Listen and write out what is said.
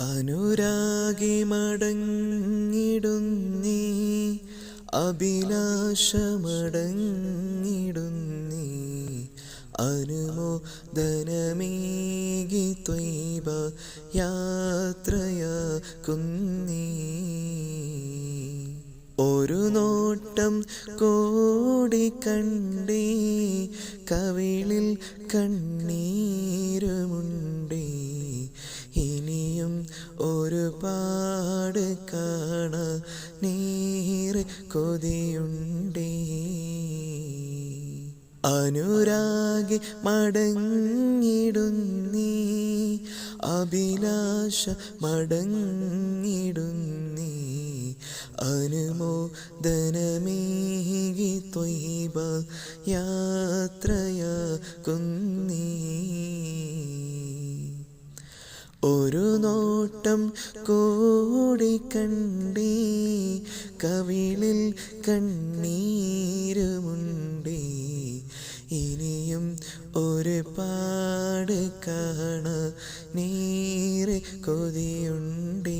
അനുരാഗി മടങ്ങിടുന്നീ അഭിലാഷമടങ്ങിടുന്നീ. അനുമോദനമേകി ത്വൈവ യാത്രയാക്കുന്നീ ഒരു നോട്ടം കോടി കണ്ടേ കവിളിൽ കണ്ണീരുമുണ്ട്. ഒരുപാട് കാണ നേരെ കൊതിയുണ്ടേ. അനുരാഗി മടങ്ങിടുന്നീ അഭിലാഷ മടങ്ങിടുന്നീ അനുമോദനമേകി ത്വൈവ യാത്രയാക്കുന്നീ ഒരു നോട്ടം കൂടി കണ്ടേ കവിളിൽ കണ്ണീരുമുണ്ടേ ഇനിയും ഒരുപാട് കാണ നേരെ കൊതിയുണ്ട്.